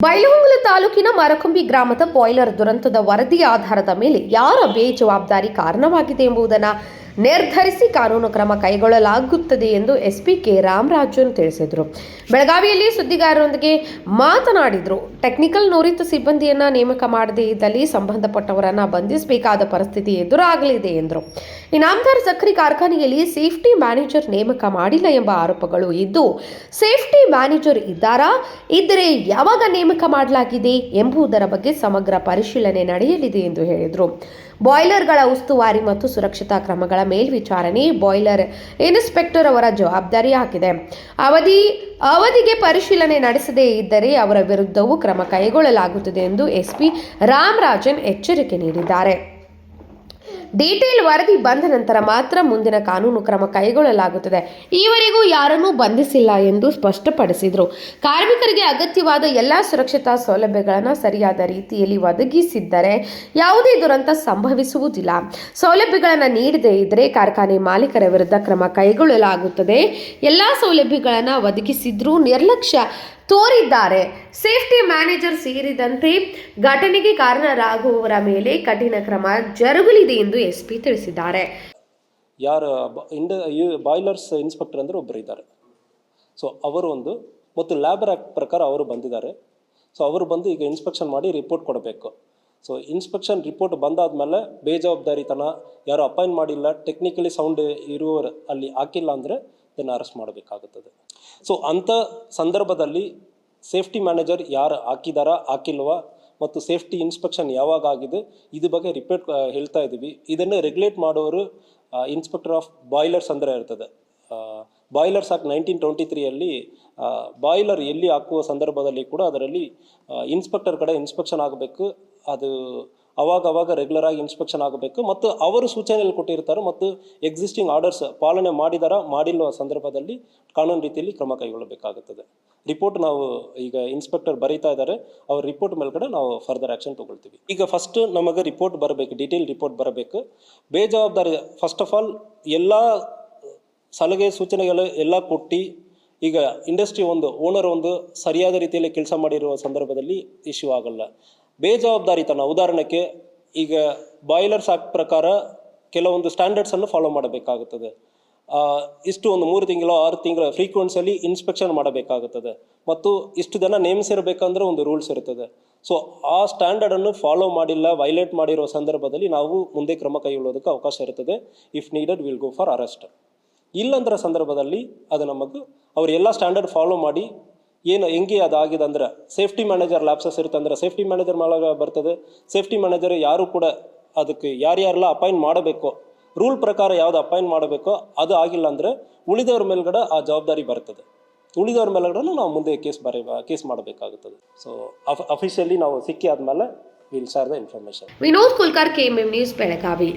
ಬೈಲಹೊಂಗಲ ತಾಲೂಕಿನ ಮರಕುಂಬಿ ಗ್ರಾಮದ ಬಾಯ್ಲರ್ ದುರಂತದ ವರದಿ ಆಧಾರದ ಮೇಲೆ ಯಾರ ಬೇಜವಾಬ್ದಾರಿ ಕಾರಣವಾಗಿದೆ ಎಂಬುದನ್ನು ನಿರ್ಧರಿಸಿ ಕಾನೂನು ಕ್ರಮ ಕೈಗೊಳ್ಳಲಾಗುತ್ತದೆ ಎಂದು ಎಸ್ಪಿ ಕೆ ರಾಮರಾಜನ್ ತಿಳಿಸಿದರು. ಬೆಳಗಾವಿಯಲ್ಲಿ ಸುದ್ದಿಗಾರರೊಂದಿಗೆ ಮಾತನಾಡಿದರು, ಟೆಕ್ನಿಕಲ್ ನುರಿತ ಸಿಬ್ಬಂದಿಯನ್ನು ನೇಮಕ ಮಾಡದೇ ಇದ್ದಲ್ಲಿ ಸಂಬಂಧಪಟ್ಟವರನ್ನು ಬಂಧಿಸಬೇಕಾದ ಪರಿಸ್ಥಿತಿ ಎದುರಾಗಲಿದೆ, ಎಂದರು. ಇನಾಮದಾರ್ ಸಕ್ಕರೆ ಕಾರ್ಖಾನೆಯಲ್ಲಿ ಸೇಫ್ಟಿ ಮ್ಯಾನೇಜರ್ ನೇಮಕ ಮಾಡಿಲ್ಲ ಎಂಬ ಆರೋಪಗಳು ಇದ್ದು, ಸೇಫ್ಟಿ ಮ್ಯಾನೇಜರ್ ಇದ್ದಾರಾ? ಇದ್ದರೆ ಯಾವಾಗ ನೇಮಕ ಮಾಡಲಾಗಿದೆ? ಎಂಬುದರ ಬಗ್ಗೆ ಸಮಗ್ರ ಪರಿಶೀಲನೆ ನಡೆಯಲಿದೆ ಎಂದು ಹೇಳಿದರು. ಬಾಯ್ಲರ್ಗಳ ಉಸ್ತುವಾರಿ ಮತ್ತು ಸುರಕ್ಷತಾ ಕ್ರಮಗಳ ಮೇಲ್ವಿಚಾರಣೆ ಬಾಯ್ಲರ್ ಇನ್ಸ್ಪೆಕ್ಟರ್ ಅವರ ಜವಾಬ್ದಾರಿ ಹಾಕಿದೆ ಅವಧಿ, ಅವಧಿಗೆ ಪರಿಶೀಲನೆ ನಡೆಸದೇ ಇದ್ದರೆ ಅವರ ವಿರುದ್ಧವೂ ಕ್ರಮ ಕೈಗೊಳ್ಳಲಾಗುತ್ತದೆ ಎಂದು ಎಸ್ಪಿ ರಾಮರಾಜನ್ ಎಚ್ಚರಿಕೆ ನೀಡಿದ್ದಾರೆ. ಡೀಟೇಲ್ ವರದಿ ಬಂದ ನಂತರ ಮಾತ್ರ ಮುಂದಿನ ಕಾನೂನು ಕ್ರಮ ಕೈಗೊಳ್ಳಲಾಗುತ್ತದೆ. ಈವರೆಗೂ ಯಾರನ್ನೂ ಬಂಧಿಸಿಲ್ಲ ಎಂದು ಸ್ಪಷ್ಟಪಡಿಸಿದರು. ಕಾರ್ಮಿಕರಿಗೆ ಅಗತ್ಯವಾದ ಎಲ್ಲ ಸುರಕ್ಷತಾ ಸೌಲಭ್ಯಗಳನ್ನು ಸರಿಯಾದ ರೀತಿಯಲ್ಲಿ ಒದಗಿಸಿದ್ದರೆ ಯಾವುದೇ ದುರಂತ ಸಂಭವಿಸುವುದಿಲ್ಲ. ಸೌಲಭ್ಯಗಳನ್ನು ನೀಡದೇ ಇದ್ದರೆ ಕಾರ್ಖಾನೆ ಮಾಲೀಕರ ವಿರುದ್ಧ ಕ್ರಮ ಕೈಗೊಳ್ಳಲಾಗುತ್ತದೆ. ಎಲ್ಲ ಸೌಲಭ್ಯಗಳನ್ನು ಒದಗಿಸಿದ್ರೂ ನಿರ್ಲಕ್ಷ್ಯ ತೋರಿದ್ದಾರೆ. ಸೇಫ್ಟಿ ಮ್ಯಾನೇಜರ್ ಸೇರಿದಂತೆ ಘಟನೆಗೆ ಕಾರಣರಾಗುವವರ ಮೇಲೆ ಕಠಿಣ ಕ್ರಮ ಜರುಗಲಿದೆ ಎಂದು ಎಸ್ಪಿ ತಿಳಿಸಿದ್ದಾರೆ. ಯಾರು ಇಂಡ ಬಾಯ್ಲರ್ಸ್ ಇನ್ಸ್ಪೆಕ್ಟರ್ ಅಂದರೆ ಒಬ್ಬರು ಇದ್ದಾರೆ. ಸೊ ಅವರು ಒಂದು ಮತ್ತು ಲ್ಯಾಬರ್ ಆ್ಯಕ್ಟ್ ಪ್ರಕಾರ ಅವರು ಬಂದಿದ್ದಾರೆ. ಸೊ ಅವರು ಬಂದು ಈಗ ಇನ್ಸ್ಪೆಕ್ಷನ್ ಮಾಡಿ ರಿಪೋರ್ಟ್ ಕೊಡಬೇಕು. ಸೊ ಇನ್ಸ್ಪೆಕ್ಷನ್ ರಿಪೋರ್ಟ್ ಬಂದಾದಮೇಲೆ ಬೇಜವಾಬ್ದಾರಿತನ, ಯಾರು ಅಪಾಯಿಂಟ್ ಮಾಡಿಲ್ಲ ಟೆಕ್ನಿಕಲಿ ಸೌಂಡ್ ಇರುವವರು ಅಲ್ಲಿ ಹಾಕಿಲ್ಲ ಅಂದರೆ ಇದನ್ನು ಅರೆಸ್ಟ್ ಮಾಡಬೇಕಾಗುತ್ತದೆ. ಸೊ ಅಂಥ ಸಂದರ್ಭದಲ್ಲಿ ಸೇಫ್ಟಿ ಮ್ಯಾನೇಜರ್ ಯಾರು ಹಾಕಿದಾರಾ, ಹಾಕಿಲ್ವಾ, ಮತ್ತು ಸೇಫ್ಟಿ ಇನ್ಸ್ಪೆಕ್ಷನ್ ಯಾವಾಗ ಆಗಿದೆ ಇದ್ರ ಬಗ್ಗೆ ರಿಪೇರ್ ಹೇಳ್ತಾ ಇದ್ದೀವಿ ಇದನ್ನು ರೆಗ್ಯುಲೇಟ್ ಮಾಡೋರು ಇನ್ಸ್ಪೆಕ್ಟರ್ ಆಫ್ ಬಾಯ್ಲರ್ಸ್ ಅಂದರೆ ಇರ್ತದೆ. ಬಾಯ್ಲರ್ಸ್ ಆಕ್ಟ್ ನೈನ್ಟೀನ್ ಟ್ವೆಂಟಿ ತ್ರೀಯಲ್ಲಿ ಬಾಯ್ಲರ್ ಎಲ್ಲಿ ಹಾಕುವ ಸಂದರ್ಭದಲ್ಲಿ ಕೂಡ ಅದರಲ್ಲಿ ಇನ್ಸ್ಪೆಕ್ಟರ್ ಕಡೆ ಇನ್ಸ್ಪೆಕ್ಷನ್ ಆಗಬೇಕು. ಅದು ಅವಾಗ ಅವಾಗ ರೆಗ್ಯುಲರ್ ಆಗಿ ಇನ್ಸ್ಪೆಕ್ಷನ್ ಆಗಬೇಕು ಮತ್ತು ಅವರು ಸೂಚನೆಯಲ್ಲಿ ಕೊಟ್ಟಿರ್ತಾರೆ ಮತ್ತು ಎಕ್ಸಿಸ್ಟಿಂಗ್ ಆರ್ಡರ್ಸ್ ಪಾಲನೆ ಮಾಡಿದಾರ ಮಾಡಿಲ್ಲ ಸಂದರ್ಭದಲ್ಲಿ ಕಾನೂನು ರೀತಿಯಲ್ಲಿ ಕ್ರಮ ಕೈಗೊಳ್ಳಬೇಕಾಗುತ್ತದೆ. ರಿಪೋರ್ಟ್ ನಾವು ಈಗ ಇನ್ಸ್ಪೆಕ್ಟರ್ ಬರೀತಾ ಇದ್ದಾರೆ, ಅವ್ರ ರಿಪೋರ್ಟ್ ಮೇಲ್ಗಡೆ ನಾವು ಫರ್ದರ್ ಆ್ಯಕ್ಷನ್ ತೊಗೊಳ್ತೀವಿ. ಈಗ ಫಸ್ಟ್ ನಮಗೆ ರಿಪೋರ್ಟ್ ಬರಬೇಕು ಡೀಟೇಲ್ ರಿಪೋರ್ಟ್ ಬರಬೇಕು. ಬೇಜವಾಬ್ದಾರಿ ಫಸ್ಟ್ ಆಫ್ ಆಲ್ ಎಲ್ಲ ಸಲಹೆ ಸೂಚನೆಗಳು ಎಲ್ಲ ಕೊಟ್ಟು ಈಗ ಇಂಡಸ್ಟ್ರಿ ಒಂದು ಓನರ್ ಒಂದು ಸರಿಯಾದ ರೀತಿಯಲ್ಲಿ ಕೆಲಸ ಮಾಡಿರುವ ಸಂದರ್ಭದಲ್ಲಿ ಇಶ್ಯೂ ಆಗಲ್ಲ. ಬೇಜವಾಬ್ದಾರಿತನ. ಉದಾಹರಣೆಗೆ ಈಗ ಬಾಯ್ಲರ್ಸ್ ಆಕ್ಟ್ ಪ್ರಕಾರ ಕೆಲವೊಂದು ಸ್ಟ್ಯಾಂಡರ್ಡ್ಸನ್ನು ಫಾಲೋ ಮಾಡಬೇಕಾಗುತ್ತದೆ. ಇಷ್ಟು ಒಂದು ಮೂರು ತಿಂಗಳು, ಆರು ತಿಂಗಳ ಫ್ರೀಕ್ವೆನ್ಸಿಯಲ್ಲಿ ಇನ್ಸ್ಪೆಕ್ಷನ್ ಮಾಡಬೇಕಾಗುತ್ತದೆ. ಮತ್ತು ಇಷ್ಟು ಜನ ನೇಮಿಸಿರಬೇಕಂದ್ರೆ ಒಂದು ರೂಲ್ಸ್ ಇರ್ತದೆ. ಸೊ ಆ ಸ್ಟ್ಯಾಂಡರ್ಡನ್ನು ಫಾಲೋ ಮಾಡಿಲ್ಲ ವೈಲೇಟ್ ಮಾಡಿರೋ ಸಂದರ್ಭದಲ್ಲಿ ನಾವು ಮುಂದೆ ಕ್ರಮ ಕೈಗೊಳ್ಳೋದಕ್ಕೆ ಅವಕಾಶ ಇರ್ತದೆ. If needed will go for arrest ಇಲ್ಲಂದ್ರ ಸಂದರ್ಭದಲ್ಲಿ ಅದು ನಮಗೆ ಅವರೆಲ್ಲ ಸ್ಟ್ಯಾಂಡರ್ಡ್ ಫಾಲೋ ಮಾಡಿ ಏನು, ಹೆಂಗೆ ಅದಾಗಿದೆ ಅಂದ್ರೆ ಸೇಫ್ಟಿ ಮ್ಯಾನೇಜರ್ ಲ್ಯಾಪ್ಸಸ್ ಇರುತ್ತೆ ಸೇಫ್ಟಿ ಮ್ಯಾನೇಜರ್ ಮೇಲೆ ಬರ್ತದೆ. ಸೇಫ್ಟಿ ಮ್ಯಾನೇಜರ್ ಯಾರು ಕೂಡ ಅದಕ್ಕೆ ಯಾರ್ಯಾರೆಲ್ಲ ಅಪಾಯಿಂಟ್ ಮಾಡಬೇಕು ರೂಲ್ ಪ್ರಕಾರ ಯಾವ್ದು ಅಪಾಯಿಂಟ್ ಮಾಡಬೇಕೋ, ಅದು ಆಗಿಲ್ಲ ಅಂದರೆ ಉಳಿದವ್ರ ಮೇಲ್ಗಡೆ ಆ ಜವಾಬ್ದಾರಿ ಬರ್ತದೆ. ಉಳಿದವ್ರ ಮೇಲ್ಗಡೆ ನಾವು ಮುಂದೆ ಕೇಸ್ ಬರೀ ಕೇಸ್ ಮಾಡಬೇಕಾಗುತ್ತದೆ. ಸೊ ಅಫಿಷಿಯಲಿ ನಾವು ಸಿಕ್ಕಿ ಆದಮೇಲೆ will share the information Vinod Kulkar KMM news Belagavi.